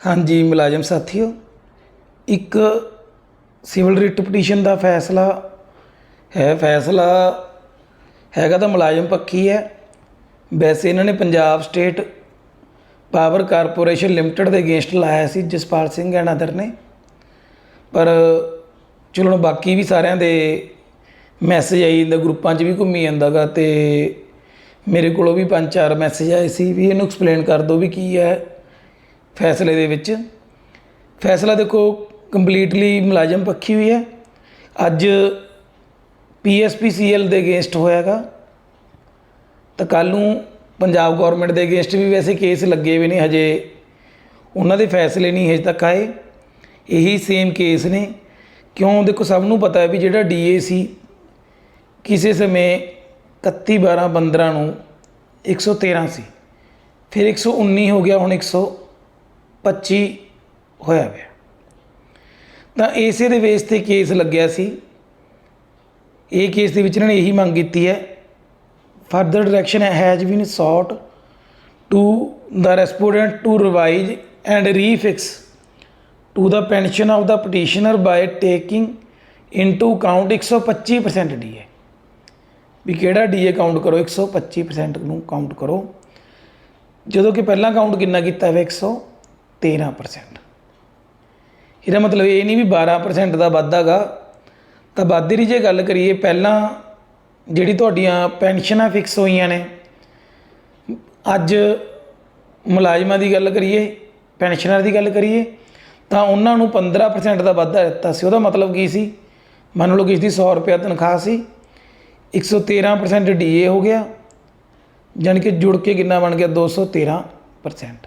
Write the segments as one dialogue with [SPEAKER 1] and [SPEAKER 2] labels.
[SPEAKER 1] ਹਾਂਜੀ, ਮੁਲਾਜ਼ਮ ਸਾਥੀਓ, ਇੱਕ ਸਿਵਲ ਰਿਟ ਪਟੀਸ਼ਨ ਦਾ ਫੈਸਲਾ ਹੈ, ਫੈਸਲਾ ਹੈਗਾ ਤਾਂ ਮੁਲਾਜ਼ਮ ਪੱਖੀ ਹੈ। ਵੈਸੇ ਇਹਨਾਂ ਨੇ Punjab state power corporation limited ਦੇ ਅਗੇਂਸਟ ਲਾਇਆ ਸੀ, ਜਸਪਾਲ ਸਿੰਘ ਐਂਡ ਅਦਰ ਨੇ। ਪਰ ਚਲੋ ਹੁਣ ਬਾਕੀ ਵੀ ਸਾਰਿਆਂ ਦੇ ਮੈਸੇਜ ਆਈ ਜਾਂਦਾ, ਗਰੁੱਪਾਂ 'ਚ ਵੀ ਘੁੰਮੀ ਜਾਂਦਾਗਾ ਤੇ ਮੇਰੇ ਕੋਲੋਂ ਵੀ ਪੰਜ ਚਾਰ ਮੈਸੇਜ ਆਏ ਸੀ ਵੀ ਇਹਨੂੰ ਐਕਸਪਲੇਨ ਕਰ ਦਿਓ ਵੀ ਕੀ ਹੈ। ਫੈਸਲੇ ਦੇ ਵਿੱਚ। ਫੈਸਲਾ ਦੇਖੋ ਕੰਪਲੀਟਲੀ ਮੁਲਾਜ਼ਮ ਪੱਖੀ ਹੋਈ ਹੈ। ਅੱਜ ਪੀਐਸਪੀਸੀਐਲ ਦੇ ਅਗੇਂਸਟ ਹੋਇਆਗਾ। ਤਾਂ ਕੱਲ ਨੂੰ ਪੰਜਾਬ ਗਵਰਨਮੈਂਟ ਦੇ ਅਗੇਂਸਟ ਵੀ ਵੈਸੇ ਕੇਸ ਲੱਗੇ ਵੀ ਨੇ ਹਜੇ। ਉਹਨਾਂ ਦੇ ਫੈਸਲੇ ਨਹੀਂ ਹਜੇ ਤੱਕ ਆਏ। ਇਹੀ ਸੇਮ ਕੇਸ ਨੇ। ਕਿਉਂ? ਦੇਖੋ, ਸਭ ਨੂੰ ਪਤਾ ਹੈ ਵੀ ਜਿਹੜਾ ਡੀਏ ਸੀ, ਕਿਸੇ ਸਮੇਂ 31 12 15 ਨੂੰ 113 ਸੀ ਫਿਰ 119 ਹੋ ਗਿਆ, ਹੁਣ 25 ਹੋਇਆ ਹੋਇਆ ਤਾਂ ਇਸੇ ਦੇ ਵੇਸ ਤੇ ਕੇਸ ਲੱਗਿਆ ਸੀ। ਇਹ ਕੇਸ ਦੇ ਵਿੱਚ ਇਹਨਾਂ ਨੇ ਇਹੀ ਮੰਗ ਕੀਤੀ ਹੈ। ਫਰਦਰ ਡਾਇਰੈਕਸ਼ਨ ਹੈ has been sought to the respondent to revise and refix to the pension of the petitioner by taking into count 125% DA ਵੀ ਕਿਹੜਾ ਡੀਏ ਕਾਊਂਟ ਕਰੋ? 125% ਨੂੰ ਕਾਊਂਟ ਕਰੋ। ਜਦੋਂ ਕਿ ਪਹਿਲਾਂ ਕਾਊਂਟ ਕਿੰਨਾ ਕੀਤਾ ਹੋਵੇ 100 13% ਇਹਦਾ ਮਤਲਬ ਇਹ ਨਹੀਂ ਵੀ 12% ਦਾ ਵਾਧਾਗਾ ਤਾਂ ਵਾਧੇ ਦੀ ਜੇ ਗੱਲ ਕਰੀਏ, ਪਹਿਲਾਂ ਜਿਹੜੀ ਤੁਹਾਡੀਆਂ ਪੈਨਸ਼ਨਾਂ ਫਿਕਸ ਹੋਈਆਂ ਨੇ, ਅੱਜ ਮੁਲਾਜ਼ਮਾਂ ਦੀ ਗੱਲ ਕਰੀਏ, ਪੈਨਸ਼ਨਰ ਦੀ ਗੱਲ ਕਰੀਏ, ਤਾਂ ਉਹਨਾਂ ਨੂੰ 15% ਦਾ ਵਾਧਾ ਦਿੱਤਾ ਸੀ। ਉਹਦਾ ਮਤਲਬ ਕੀ ਸੀ? ਮੰਨ ਲਓ ਕਿ ਇਸ ਦੀ 100 ਰੁਪਏ ਤਨਖਾਹ ਸੀ 113% ਡੀਏ ਹੋ ਗਿਆ ਜਾਨ ਕਿ ਜੁੜ ਕੇ ਕਿੰਨਾ ਬਣ ਗਿਆ? 213%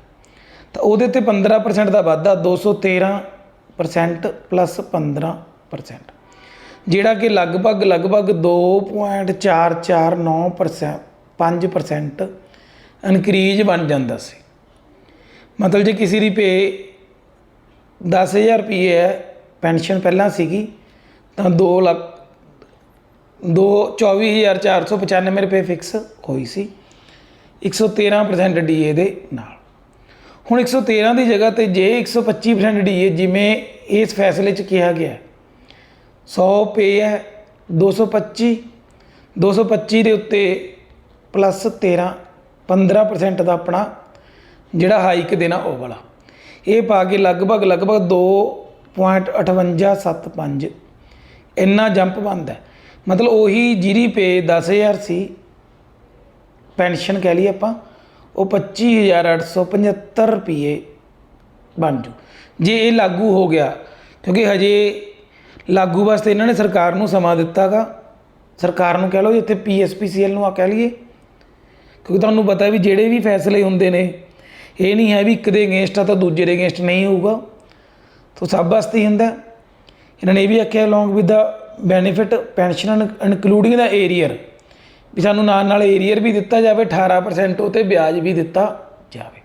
[SPEAKER 1] ਤਾਂ ਉਹਦੇ ਤੇ 15% ਦਾ ਵਾਧਾ 213% ਪਲੱਸ 15% ਜਿਹੜਾ ਕਿ ਲਗਭਗ ਲਗਭਗ 2.449% 5% ਇਨਕਰੀਜ਼ ਬਣ ਜਾਂਦਾ ਸੀ। ਮਤਲਬ ਜੇ ਕਿਸੇ ਦੀ ਪੇ 10000 ਰੁਪਏ ਹੈ, ਪੈਨਸ਼ਨ ਪਹਿਲਾਂ ਸੀਗੀ, ਤਾਂ 2 ਲੱਖ 2 24495 ਰੁਪਏ ਫਿਕਸ ਹੋਈ ਸੀ। 113% ਡੀਏ ਦੇ ਨਾਲ। ਹੁਣ 113 ਦੀ ਜਗ੍ਹਾ ਤੇ ਜੇ 125% ਡੀਏ ਜਿਵੇਂ ਇਸ ਫੈਸਲੇ 'ਚ ਕਿਹਾ ਗਿਆ ਹੈ। 100 ਪੇ ਹੈ 225 225 ਦੇ ਉੱਤੇ ਪਲੱਸ 13 15% ਦਾ ਆਪਣਾ ਜਿਹੜਾ ਹਾਈਕ ਦੇਣਾ ਉਹ ਵਾਲਾ। ਇਹ ਪਾ ਕੇ ਲਗਭਗ ਲਗਭਗ 2.5875 ਇੰਨਾ ਜੰਪ ਬੰਦ ਹੈ। ਮਤਲਬ ਉਹੀ ਜਿਹੜੀ ਪੇ 10000 ਸੀ, ਪੈਨਸ਼ਨ ਕਹਿ ਲਈ ਆਪਾਂ। ਉਹ 25875 ਰੁਪਏ ਬਣ ਜੂ। ਜੇ ਇਹ ਲਾਗੂ ਹੋ ਗਿਆ, ਕਿਉਂਕਿ ਹਜੇ ਲਾਗੂ ਵਾਸਤੇ ਇਹਨਾਂ ਨੇ ਸਰਕਾਰ ਨੂੰ ਸਮਾਂ ਦਿੱਤਾਗਾ। ਸਰਕਾਰ ਨੂੰ ਕਹਿ ਲਓ ਜਿੱਥੇ ਪੀਐਸਪੀਸੀਐਲ ਨੂੰ ਆ ਕਹਿ ਲਈਏ। ਕਿਉਂਕਿ ਤੁਹਾਨੂੰ ਪਤਾ ਵੀ ਜਿਹੜੇ ਵੀ ਫੈਸਲੇ ਹੁੰਦੇ ਨੇ, ਇਹ ਨਹੀਂ ਹੈ ਵੀ ਇੱਕ ਦੇ ਅਗੇਂਸਟ ਆ ਤਾਂ ਦੂਜੇ ਦੇ ਅਗੇਂਸਟ ਨਹੀਂ ਹੋਊਗਾ। ਤਾਂ ਸਭ ਵਾਸਤੇ ਹੀ ਹੁੰਦਾ। ਇਹਨਾਂ ਨੇ ਇਹ ਵੀ ਆਖਿਆ along with the benefit pension including the arrear ਵੀ ਸਾਨੂੰ ਨਾਲ ਨਾਲ ਏਰੀਅਰ ਵੀ ਦਿੱਤਾ ਜਾਵੇ 18% ਉਹ 'ਤੇ ਵਿਆਜ ਵੀ ਦਿੱਤਾ ਜਾਵੇ।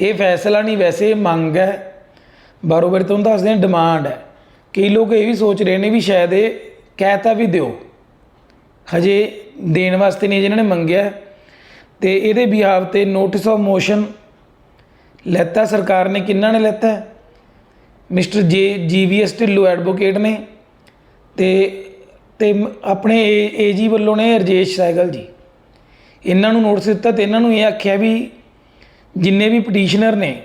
[SPEAKER 1] ਇਹ ਫੈਸਲਾ ਨਹੀਂ ਵੈਸੇ ਮੰਗ ਹੈ। ਬਾਰੋ ਬਾਰੀ ਤੁਹਾਨੂੰ ਦੱਸਦੇ ਹਾਂ ਡਿਮਾਂਡ ਹੈ। ਕਈ ਲੋਕ ਇਹ ਵੀ ਸੋਚ ਰਹੇ ਨੇ ਵੀ ਸ਼ਾਇਦ ਇਹ ਕਹਿਤਾ ਵੀ ਦਿਓ। ਹਜੇ ਦੇਣ ਵਾਸਤੇ ਨਹੀਂ ਜਿਹਨਾਂ ਨੇ ਮੰਗਿਆ। ਹੈ। ਤੇ ਇਹਦੇ ਬਿਹਾਵ ਤੇ ਨੋਟਿਸ ਆਫ ਮੋਸ਼ਨ ਲੈਤਾ ਸਰਕਾਰ ਨੇ ਕਿੰਨਾ ਨੇ ਲੈਤਾ? ਮਿਸਟਰ ਜੇ, ਜੀਵੀਐਸ ਢਿੱਲੋਂ ਐਡਵੋਕੇਟ ਨੇ। ਤੇ ਤੇ ਮ- ਆਪਣੇ ਏਜੀ ਵੱਲੋਂ ਨੇ ਰਜੇਸ਼ ਸੈਗਲ ਜੀ। ਇਹਨਾਂ ਨੂੰ ਨੋਟਿਸ ਦਿੱਤਾ ਤੇ ਇਹਨਾਂ ਨੂੰ ਇਹ ਆਖਿਆ ਵੀ ਜਿੰਨੇ ਵੀ ਪਟੀਸ਼ਨਰ ਨੇ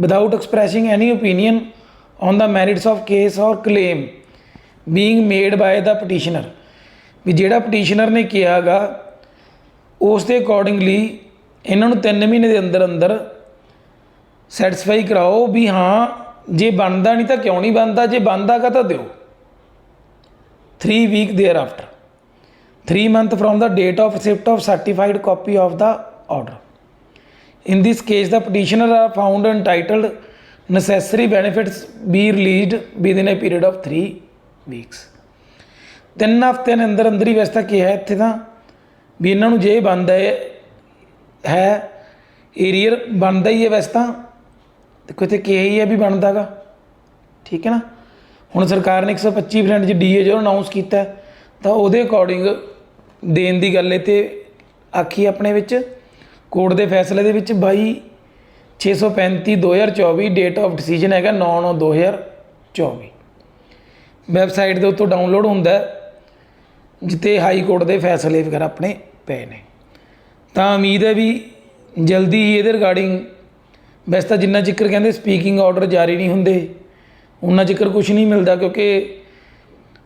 [SPEAKER 1] without expressing any opinion on the merits of case or claim being made by the petitioner ਵੀ ਜਿਹੜਾ ਪਟੀਸ਼ਨਰ ਨੇ ਕਿਹਾਗਾ ਉਸ ਦੇ ਅਕੋਰਡਿੰਗਲੀ ਇਹਨਾਂ ਨੂੰ 3 ਮਹੀਨੇ ਦੇ ਅੰਦਰ ਅੰਦਰ ਸੈਟੀਸਫਾਈ ਕਰਾਓ ਵੀ ਹਾਂ, ਜੇ ਬਣਦਾ ਨਹੀਂ ਤਾਂ ਕਿਉਂ ਨਹੀਂ ਬਣਦਾ, ਜੇ ਬਣਦਾਗਾ ਤਾਂ ਦਿਓ। 3 week thereafter 3 month from the date of receipt of certified copy of the order In this case, the petitioner are found entitled necessary benefits be released within a period of 3 weeks. ਤਿੰਨ ਹਫ਼ਤਿਆਂ ਦੇ ਅੰਦਰ ਅੰਦਰ ਹੀ ਵੈਸੇ ਤਾਂ ਕਿਹਾ ਇੱਥੇ ਤਾਂ ਵੀ ਇਹਨਾਂ ਨੂੰ ਜੇ ਬਣਦਾ ਹੈ ਏਰੀਅਰ ਬਣਦਾ ਹੀ ਹੈ ਵੈਸੇ ਤਾਂ ਦੇਖੋ ਇੱਥੇ ਕਿਹਾ ਹੀ ਹੈ ਵੀ ਬਣਦਾਗਾ। ਠੀਕ ਹੈ ਨਾ? ਹੁਣ ਸਰਕਾਰ ਨੇ 125% ਚ ਡੀਏ ਜੋ ਅਨਾਉਂਸ ਕੀਤਾ ਤਾਂ ਉਹਦੇ ਅਕੋਰਡਿੰਗ ਦੇਣ ਦੀ ਗੱਲ ਹੈ ਤੇ ਆਖੀ ਆਪਣੇ ਵਿੱਚ ਕੋਰਟ ਦੇ ਫੈਸਲੇ ਦੇ ਵਿੱਚ 22 635 2024 ਡੇਟ ਆਫ ਡਿਸੀਜਨ ਹੈਗਾ 9 9 2024 ਵੈਬਸਾਈਟ ਦੇ ਉੱਤੋਂ ਡਾਊਨਲੋਡ ਹੁੰਦਾ ਹੈ, ਜਿੱਥੇ ਹਾਈ ਕੋਰਟ ਦੇ ਫੈਸਲੇ ਵਗੈਰਾ ਆਪਣੇ ਪਏ ਨੇ। ਤਾਂ ਉਮੀਦ ਹੈ ਵੀ ਜਲਦੀ ਹੀ ਇਹਦੇ ਰਿਗਾਰਡਿੰਗ ਵੈਸੇ ਤਾਂ ਜਿੰਨਾ ਜ਼ਿਕਰ ਕਹਿੰਦੇ ਸਪੀਕਿੰਗ ਆਰਡਰ ਜਾਰੀ ਨਹੀਂ ਹੁੰਦੇ ਉਹਨਾਂ ਚਿਕਰ ਕੁਝ ਨਹੀਂ ਮਿਲਦਾ ਕਿਉਂਕਿ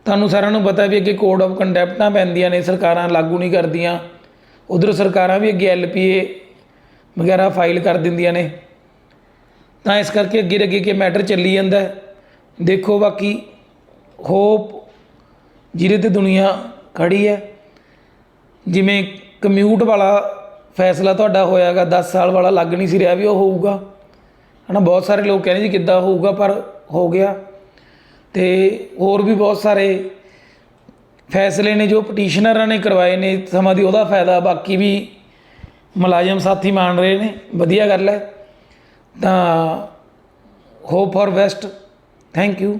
[SPEAKER 1] ਤੁਹਾਨੂੰ ਸਾਰਿਆਂ ਨੂੰ ਪਤਾ ਵੀ ਅੱਗੇ ਕੋਡ ਆਫ ਕੰਡਕਟਾਂ ਪੈਂਦੀਆਂ ਨੇ, ਸਰਕਾਰਾਂ ਲਾਗੂ ਨਹੀਂ ਕਰਦੀਆਂ। ਉਧਰ ਸਰਕਾਰਾਂ ਵੀ ਅੱਗੇ ਐਲਪੀਏ ਵਗੈਰਾ ਫਾਈਲ ਕਰ ਦਿੰਦੀਆਂ ਨੇ। ਤਾਂ ਇਸ ਕਰਕੇ ਅੱਗੇ ਅੱਗੇ ਕੇ ਮੈਟਰ ਚੱਲੀ ਜਾਂਦਾ ਦੇਖੋ ਬਾਕੀ ਹੋਪ ਜਿਹਦੇ ਤੇ ਦੁਨੀਆ ਖੜੀ ਹੈ। ਜਿਵੇਂ ਕਮਿਊਟ ਵਾਲਾ ਫੈਸਲਾ ਤੁਹਾਡਾ ਹੋਇਆਗਾ 10 ਸਾਲ ਵਾਲਾ ਲੱਗ ਨਹੀਂ ਸੀ ਰਿਹਾ ਵੀ ਉਹ ਹੋਊਗਾ। ਹਨਾ, ਬਹੁਤ ਸਾਰੇ ਲੋਕ ਕਹਿੰਦੇ ਜੀ ਕਿੱਦਾਂ ਹੋਊਗਾ, ਪਰ ਹੋ ਗਿਆ। ਤੇ ਹੋਰ ਵੀ ਬਹੁਤ ਸਾਰੇ ਫੈਸਲੇ ਨੇ ਜੋ ਪਟੀਸ਼ਨਰਾਂ ਨੇ ਕਰਵਾਏ ਨੇ, ਸਮਾਂ ਦੀ ਉਹਦਾ ਫਾਇਦਾ, ਬਾਕੀ ਵੀ ਮੁਲਾਜ਼ਮ ਸਾਥੀ ਮੰਨ ਰਹੇ ਨੇ। ਵਧੀਆ ਗੱਲ ਹੈ। ਤਾਂ hope for best thank you